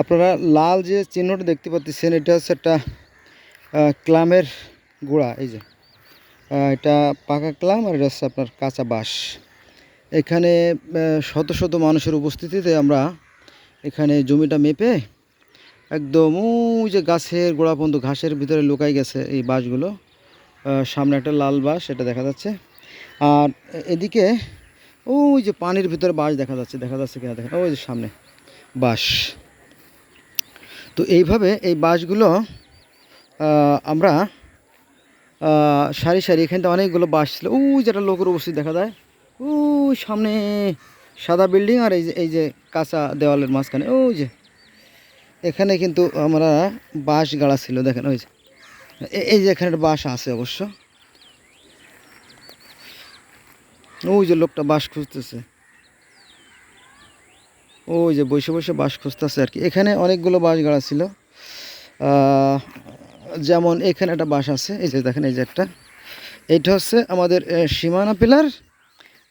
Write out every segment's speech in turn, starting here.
আপনারা লাল যে চিহ্নটা দেখতে পাচ্ছেন, এটা হচ্ছে একটা ক্লামের গোড়া, এই যে। এটা পাকা ক্লাম আর এটা হচ্ছে আপনার কাঁচা বাঁশ। এখানে শত শত মানুষের উপস্থিতিতে আমরা এখানে জমিটা মেপে একদম ওই যে গাছের গোড়া পর্যন্ত ঘাসের ভিতরে লুকাই গেছে এই বাঁশগুলো। সামনে একটা লাল বাঁশ, এটা দেখা যাচ্ছে। আর এদিকে ওই যে পানির ভিতরে বাঁশ দেখা যাচ্ছে দেখা যাচ্ছে কিনা দেখেন, ওই যে সামনে বাঁশ। তো এইভাবে এই বাঁশগুলো আমরা সারি সারি এখানটা অনেকগুলো বাঁশ ছিল। ওই যেটা লোকের উপস্থিত দেখা যায়। ওই সামনে সাদা বিল্ডিং আর এই যে এই যে কাঁচা দেওয়ালের মাঝখানে। ওই যে, এখানে কিন্তু আমরা বাঁশ গাড়া ছিল, দেখেন ওই যে। এই যে এখানে বাঁশ আছে অবশ্য। ওই যে লোকটা বাঁশ খুঁজতেছে। ওই যে বসে বসে বাঁশ খুঁজতেছে আর কি। এখানে অনেকগুলো বাঁশ গাড়া ছিল। যেমন এখানে একটা বাঁশ আছে, এই যে দেখেন, এই যে একটা। এইটা হচ্ছে আমাদের সীমানা পিলার,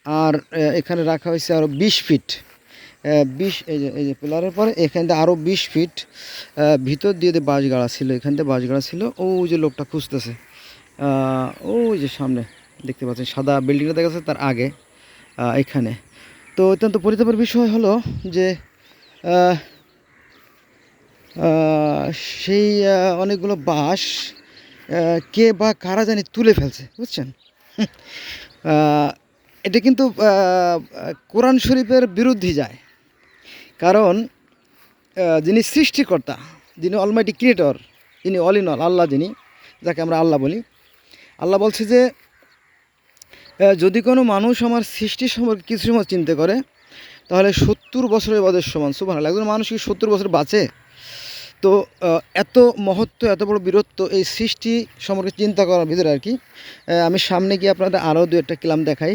আর এখানে রাখা হয়েছে আরও বিশ ফিট। বিশ, এই যে এই যে পিলারের পরে এখান থেকে আরও বিশ ফিট ভিতর দিয়ে বাঁশ গাড়া ছিল, এখান থেকে বাঁশ গাড়া ছিল, ওই যে লোকটা খুঁজতেছে। ওই যে সামনে, দেখতে পাচ্ছেন, সাদা বিল্ডিংটা দেখা যাচ্ছে তার আগে এখানে। তো অত্যন্ত পরিতাপের বিষয় হলো যে সেই অনেকগুলো আহ, কে বা কারা জানি তুলে ফেলছে বুঝছেন? এটা কিন্তু কোরআন শরীফের বিরুদ্ধে যায়। কারণ যিনি সৃষ্টিকর্তা যিনি অলমাইটি ক্রিয়েটর ইনি অল ইন অল আল্লাহ যিনি যাকে আমরা আল্লাহ বলি আল্লাহ বলছে যে যদি কোনো মানুষ আমার সৃষ্টি সম্পর্কে কিছু সময় চিন্তা করে, তাহলে সত্তর বছরের বয়সের সমান। সুবাহ একজন মানুষ কি সত্তর বছর বাঁচে? তো এত মহত্ব, এত বড় বীরত্ব এই সৃষ্টি সম্পর্কে চিন্তা করার ভিতরে আর কি আমি সামনে গিয়ে আপনাদের আরও দু একটা ক্লাম দেখাই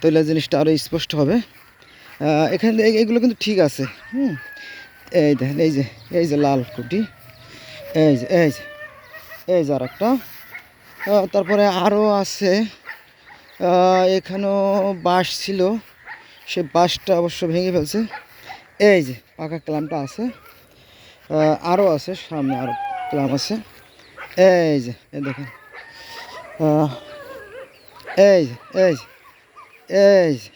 তাহলে জিনিসটা আরও স্পষ্ট হবে। এখানে এগুলো কিন্তু ঠিক আছে, হুম। এই দেখেন, এই যে এই যে লাল কুটি এই যে এই যে এই যে আর একটা তারপরে আরও আছে এখানেও বাঁশ ছিল। সে বাঁশটা অবশ্য ভেঙে ফেলছে। এই যে, পাকা ক্লামটা আছে। আরও আছে, সামনে আরও ক্লাম আছে। এই যে এই দেখেন। এই যে এই যে এই যে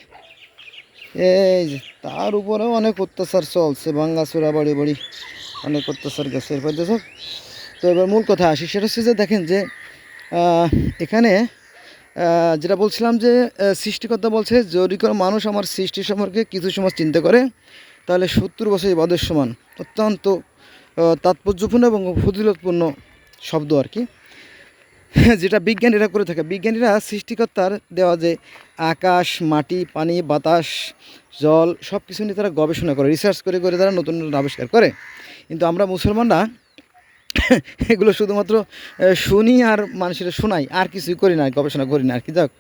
এই যে, তার উপরেও অনেক অত্যাচার চলছে। ভাঙ্গাচোরা বাড়ি বাড়ি অনেক অত্যাচার গেছে। এরপর দেখো তো এবার মূল কথা আসি। সেটা হচ্ছে যে, দেখেন যে এখানে যেটা বলছিলাম যে সৃষ্টিকর্তা বলছে, যদি কোনো মানুষ আমার সৃষ্টি সম্পর্কে কিছু সময় চিন্তা করে, তাহলে সত্তর বছর ইবাদের সমান। অত্যন্ত তাৎপর্যপূর্ণ এবং ফজিলতপূর্ণ শব্দ আর কি। যেটা বিজ্ঞানীরা করে থাকে। বিজ্ঞানীরা সৃষ্টিকর্তার দেওয়া যে আকাশ, মাটি, পানি, বাতাস, জল সব কিছু নিয়ে তারা গবেষণা করে রিসার্চ করে করে তারা নতুন নতুন আবিষ্কার করে। কিন্তু আমরা মুসলমানরা এগুলো শুধুমাত্র শুনি আর মানুষের শোনাই আর কিছুই করি না গবেষণা করি না আর কি যাক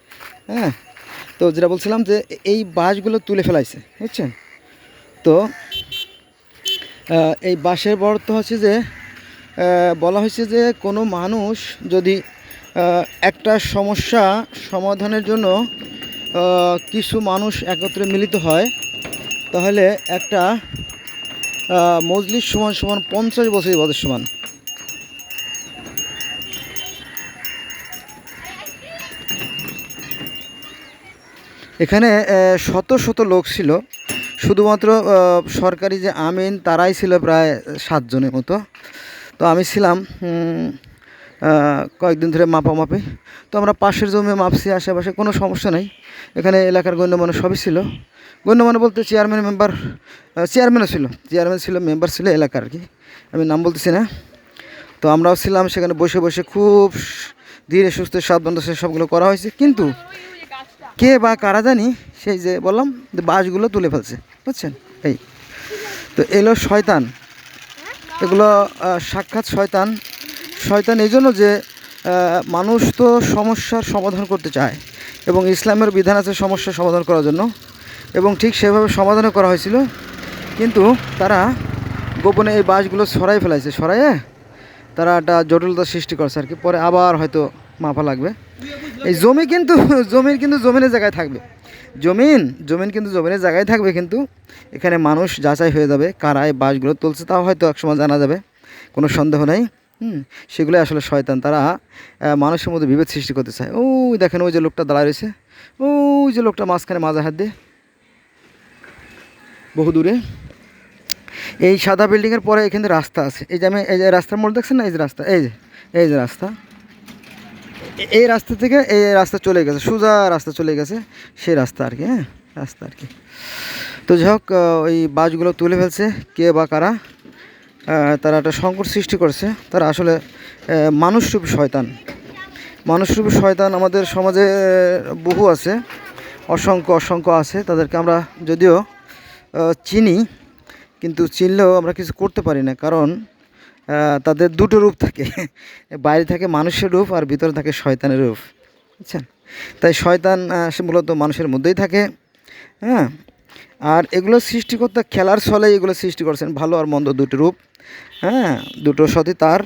হ্যাঁ? তো যেটা বলছিলাম যে এই বাঁশগুলো তুলে ফেলাইছে বুঝছেন? তো এই বাঁশের বর্ত হচ্ছে যে বলা হয়েছে যে কোনো মানুষ যদি একটা সমস্যা সমাধানের জন্য কিছু মানুষ একত্রে মিলিত হয় তাহলে একটা আহ, মজলিস সমান সমান পঞ্চাশ বছর ইবাদের সমান। এখানে শত শত লোক ছিল। শুধুমাত্র সরকারি যে আমিন, তারাই ছিল প্রায় সাতজনের মতো। তো আমি ছিলাম কয়েকদিন ধরে মাপামাপি। তো আমরা পাশের জমি মাপছি, আশেপাশে কোনো সমস্যা নেই। এখানে এলাকার গণ্যমান্য সবই ছিল। গণ্যমান্য বলতে চেয়ারম্যান মেম্বার চেয়ারম্যানও ছিল। চেয়ারম্যান ছিল, মেম্বার ছিল এলাকার আর কি। আমি নাম বলতেছি না। তো আমরাও ছিলাম, সেখানে বসে বসে খুব ধীরে সুস্থ সাবধানতা সবগুলো করা হয়েছে। কিন্তু কে বা কারা জানি, সেই যে বললাম, যে বাঁশগুলো তুলে ফেলছে, বুঝছেন? এই। তো এলো শয়তান। এগুলো সাক্ষাৎ শয়তান। শয়তান এই জন্য যে মানুষ তো সমস্যার সমাধান করতে চায় এবং ইসলামের বিধান আছে সমস্যার সমাধান করার জন্য এবং ঠিক সেভাবে সমাধানও করা হয়েছিল। কিন্তু তারা গোপনে এই বাঁশগুলো সরাই ফেলাইছে। সরাইয়ে তারা একটা জটিলতা সৃষ্টি করছে আর কি। পরে আবার হয়তো মাপা লাগবে। এই জমি কিন্তু, জমির কিন্তু জমিনের জায়গায় থাকবে। জমিন জমিন কিন্তু জমিনের জায়গায় থাকবে কিন্তু এখানে মানুষ যাচাই হয়ে যাবে কারা এই বাসগুলো তুলছে, তাও হয়তো একসময় জানা যাবে, কোনো সন্দেহ নেই। হুম, সেগুলো আসলে শয়তান, তারা মানুষের মধ্যে বিভেদ সৃষ্টি করতে চায়। ওই দেখেন, ওই যে লোকটা দাঁড়ায় রয়েছে, ওই যে লোকটা মাঝখানে মাজা হাত দিয়ে, বহু দূরে। এই সাদা বিল্ডিংয়ের পরে এখানে রাস্তা আছে। এই যে আমি, এই যে রাস্তার মোড় দেখছেন না? এই যে রাস্তা, এই যে এই যে রাস্তা। এই রাস্তা থেকে এই রাস্তা চলে গেছে, সোজা রাস্তা চলে গেছে, সেই রাস্তা আর কি হ্যাঁ রাস্তা আর কি। তো যাই হোক ওই বাসগুলো তুলে ফেলছে, কে বা কারা তারা একটা সংকট সৃষ্টি করছে, তারা আসলে মানুষরূপ শয়তান। মানুষরূপী শয়তান আমাদের সমাজে বহু আছে, অসংখ্য অসংখ্য আছে, তাদেরকে আমরা যদিও চিনি, কিন্তু চিনলেও আমরা কিছু করতে পারি না, কারণ তাদের দুটো রূপ থাকে। বাইরে থাকে মানুষের রূপ আর ভিতরে থাকে শয়তানের রূপ। বুঝছেন? তাই শয়তান সে মূলত মানুষের মধ্যেই থাকে। হ্যাঁ? আর এগুলো সৃষ্টিকর্তা খেলার ছলে এগুলো সৃষ্টি করছেন। ভালো আর মন্দ দুটো রূপ। হ্যাঁ? দুটো সতী তার।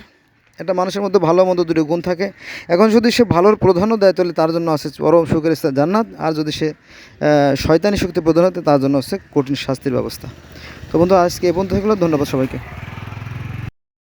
এটা মানুষের মধ্যে ভালো মন্দ দুটো গুণ থাকে। এখন যদি সে ভালোর প্রধানও দেয়, তাহলে তার জন্য আছে পরম সুখের স্থান জান্নাত। আর যদি সে শয়তানি শক্তি প্রধান হতে তার জন্য হচ্ছে কঠিন শাস্তির ব্যবস্থা। তো বন্ধু, আজকে এ হয়ে গেলো। ধন্যবাদ সবাইকে।